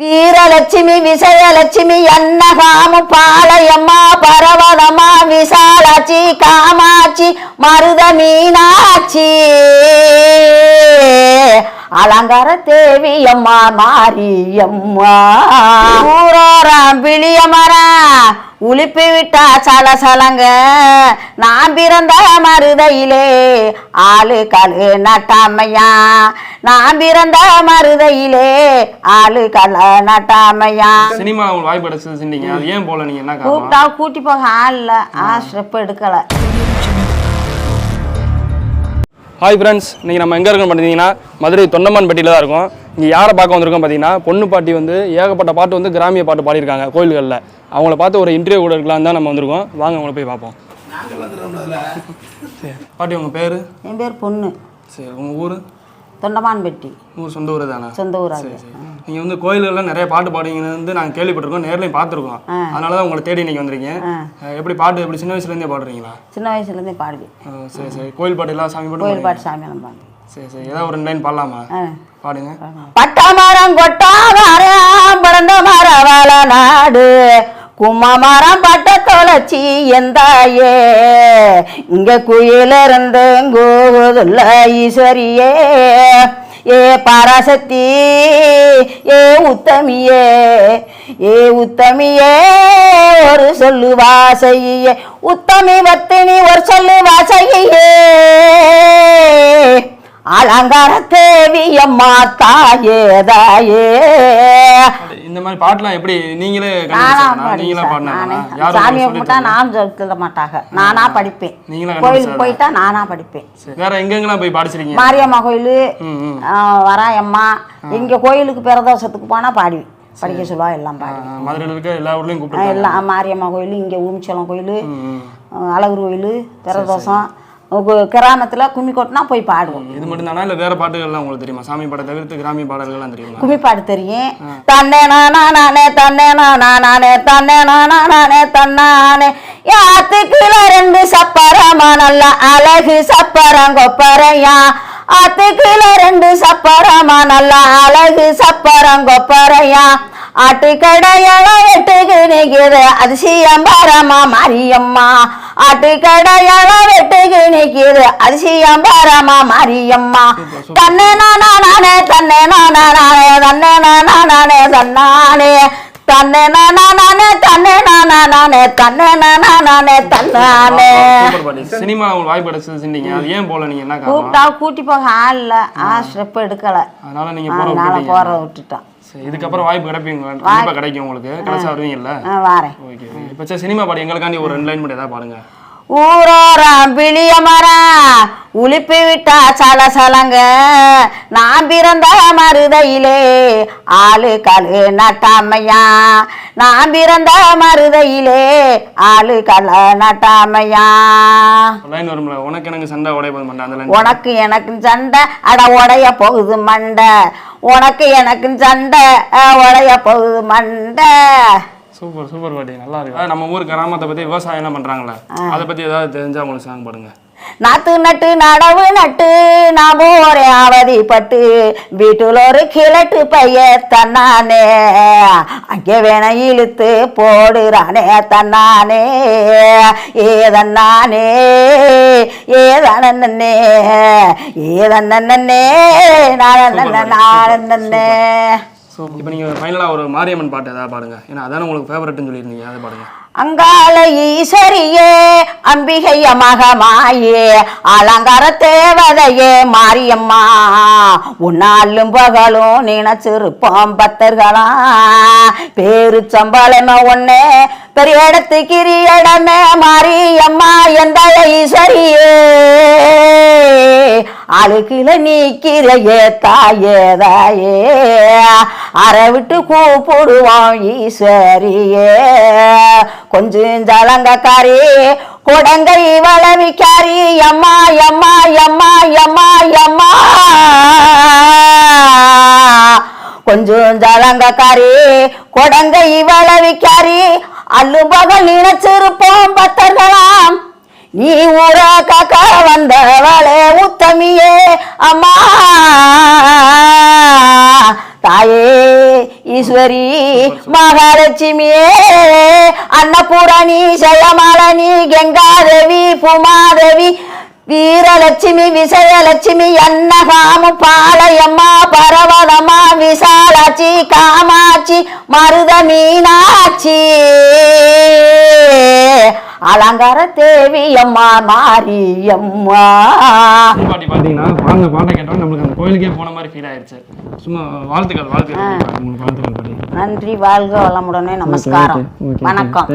வீரலட்சுமி விசயலட்சுமி அன்னகாமு பாளையம்மா பரவதம்மா விசாலாட்சி காமாட்சி மருத மீனாட்சி. அலங்கார தேவியம்மா மாரியம்மா. ஊரோரம் பிளியமரா. உளிப்பி விட்டா சலசலங்க நான் பிறந்த மருதையிலே ஆளு கலு நட்டாமையா. நான் பிறந்த மருதையிலே ஆளு கல நட்டாமையா. சினிமா உங்களுக்கு வாய்ப்பு அது ஏன் போல? நீங்க என்ன கூப்பிட்டா கூட்டி போக ஆள் இல்லை. ஆ ஸ்டெப் எடுக்கலை. ஹாய் ஃப்ரெண்ட்ஸ் இன்னைக்கு நம்ம எங்கே இருக்கோம் பார்த்தீங்கன்னா மதுரை தொண்டமான்பட்டியில் தான் இருக்கோம். இங்கே யாரை பார்க்க வந்திருக்கோம் பார்த்தீங்கன்னா பொண்ணு பாட்டி வந்து ஏகப்பட்ட பாட்டு வந்து கிராமிய பாட்டு பாடியிருக்காங்க கோயில்களில். அவங்கள பார்த்து ஒரு இன்டர்வியூ கூட இருக்கலாம் தான் நம்ம வந்திருக்கோம். வாங்க அவங்கள போய் பார்ப்போம். சரி. பாட்டி உங்கள் பேர்? என் பேர் பொண்ணு. சரி உங்கள் ஊர்? தொண்டமான்பட்டி. ஊர் சொந்த ஊர் தானே? சொந்த ஊராக நீங்கள் வந்து கோயில்களில் நிறைய பாட்டு பாடுவீங்கன்னு வந்து நாங்கள் கேள்விப்பட்டிருக்கோம். நேர்லையும் பார்த்துருக்கோம். அதனால தான் உங்களை தேடி இன்னைக்கு வந்திருக்கீங்க. எப்படி பாட்டு எப்படி சின்ன வயசுலேருந்தே பாடுறீங்களா? சின்ன வயசுலேருந்தே பாடுவேன். சரி சரி. கோயில் பாட்டு எல்லாம் சாமி பாட்டு கோயில்? பாட்டு சாமியானம் பாடு சரி சரி. ஏதாவது ஒரு ரெண்டு லைன் பாடலாமா? ஆ. பாடுங்க. பட்ட மரம் பிறந்த நாடு. கும்ம மரம் பட்ட தொலைச்சி எந்தாயே? இங்க குயிலிருந்து கூவுதுல்ல ஈஸ்வரியே. ஏ பராசக்தி ஏ உத்தமியே. ஏ உத்தமியே ஒரு சொல்லு வாசையே. உத்தமி வத்தினி ஒரு சொல்லு வாசையே. அலங்கார தேவி அம்மா தாயே இந்த மாதிரி பாட்டுலாம் எப்படி நீங்களே நீங்களா பாடினா சாமியை கும்பிட்டா நான் சொல்ல மாட்டாங்க. நானா படிப்பேன். நீங்களா கோயிலுக்கு? போயிட்டா நானா படிப்பேன். வேற எங்கெங்கெல்லாம் போய் படிச்சிருக்கீங்க? மாரியம்மா கோயில் வராயம்மா இங்க கோயிலுக்கு பிரதோஷத்துக்கு போனா பாடுவேன். படிக்க சொல்லுவா எல்லாம் மதுரையில் இருக்க எல்லா ஊர்லயும் எல்லாம் மாரியம்மா கோயில் இங்க ஊமிச்சலம் கோயில் அழகர் கோயில் பிரதோஷம். கிராமத்துல கும்மி கொட்டினா போய் பாடுவோம். இது மட்டும் தானா? இல்லை வேற பாட்டுகள்லாம் உங்களுக்கு தெரியுமா? சாமி பாட்டை தவிர்த்து கிராமிய பாடல்கள்லாம் தெரியுமா? கும்மிப்பாடு தெரியும். தன்னே நானா நானே தன்னே நானா நானே தன்னே நானா நானே தன்னானே யாத்துக்குள்ள ரெண்டு சப்பரமா நல்ல அழகு சப்பரம் கொப்பரையா. ஆத்துக்குள்ள ரெண்டு சப்பரமா நல்ல அழகு சப்பரம் கொப்பரையா. ஆட்டுக்கடையால வெட்டுக்கு நிக்குது அதிசயம் பரமா மாரியம்மா. ஆட்டுக்கடையால வெட்டுக்கு நிக்குது அதிசயம் பரமா மாரியம்மா. தன்னே நானா நானே தன்னே நானா நானே தன்னே நானா நானே தன்னானே. தன்னே நானா நானே தன்னே நானா நானே தன்னே நானா நானே தன்னானே. சினிமா உங்களுக்கு வாய்ப்பு கிடைச்சது சொன்னீங்க அது ஏன் போல நீங்க என்ன கூப்பிட்டா கூட்டி போக ஆள் இல்லை. ஆ ஸ்டெப் எடுக்கலை. அதனால நீங்க போற போகிறத விட்டுட்டோம். இதுக்கப்புறம் வாய்ப்பு கிடைப்பீங்க கண்டிப்பா கிடைக்கும் உங்களுக்கு. கிடைச்சா வருவீங்கல்ல? வாரேன். ஓகே இப்போ சினிமா பாடி எங்களுக்காண்டி ஒரு ரெண்டு லைன் மட்டும் ஏதாவது பாடுங்க. ஊரோரம் பிளிய மரம் உளிப்பி விட்டா சலசலங்க நான் பிறந்த மருதையிலே ஆளு கலு நட்டாமையா. நான் பிறந்த மருதையிலே ஆளு கல நட்டாமையா. உனக்கு எனக்கு சண்டை உடைய அந்த லைன். உனக்கு எனக்கு சண்டை அட உடைய போகுது மண்டை. உனக்கு எனக்கு சண்டை உடைய போகுது மண்டை. சூப்பர் சூப்பர் பாட்டி. நல்லா இருக்கு. நம்ம ஊர் கிராமத்தை பத்தி விவசாயம் என்ன பண்றாங்களே அதை பத்தி ஏதாவது தெரிஞ்சா உங்களுக்கு சாங் பாடுங்க. நாத்து நட்டு நடவு நட்டு நான் ஒரே அவதிப்பட்டு வீட்டுல ஒரு கிழட்டு பைய தன்னானே. அங்கே வேண இழுத்து போடுறானே தன்னானே. ஏதன்னானே ஏதனே ஏதன்னே நானே ஸோ இப்போ நீங்கள் ஃபைனலாக ஒரு மாரியம்மன் பாட்டு எதாவது பாடுங்க. ஏன்னா அதான உங்களுக்கு ஃபேவரட்னு சொல்லியிருந்தீங்க. அதை பாடுங்க. அங்கால ஈஸ்வரியே அம்பிகைய மகமாயே அலங்கார தேவதையே மாரியம்மா. உன்னாலும் பகலும் நினைச்சிருப்போம் பக்தர்களா. பேரு சம்பளமே ஒன்னே பெரிய இடத்து கிரியடமே மாரியம்மா எந்த ஈஸ்வரியே. அழுகில நீக்கிறையே தாயே தாயே. அரை விட்டு கூப்பிடுவோம் ஈஸ்வரியே. கொஞ்சம் ஜலங்கக்காரி குடங்கை வளவிக்காரி அம்மா அம்மா அம்மா அம்மா அம்மா. கொஞ்சம் ஜலங்கக்காரி குடங்கை வளவிக்காரி அல்லும்பகல் நினைச்சிருப்போம் பக்தர்களாம். நீ ஊர காக்க வந்தவளே. அம்மா! தாயே ஈஸ்வரி மகாலட்சுமியே அன்னபூரணி ஜெயமாலனி கங்காதேவி புமாதேவி வீரலட்சுமி விசயலட்சுமி அன்னகாமு பாளையம்மா பரவதம்மா விசாலாட்சி காமாட்சி மருத மீனாட்சி அலங்கார தேவி அம்மா மாரியம்மா. பாட்டி பார்த்தீங்கன்னா பாருங்க பாட்டை கேட்டோம் நம்மளுக்கு அந்த கோயிலுக்கே போன மாதிரி ஃபீல் ஆயிருச்சு. சும்மா வாழ்த்துக்கள் வாழ்த்துக்கள். உங்களுக்கு வாழ்த்துக்கள் நன்றி வாழ்க வளமுடனே நமஸ்காரம். வணக்கம்.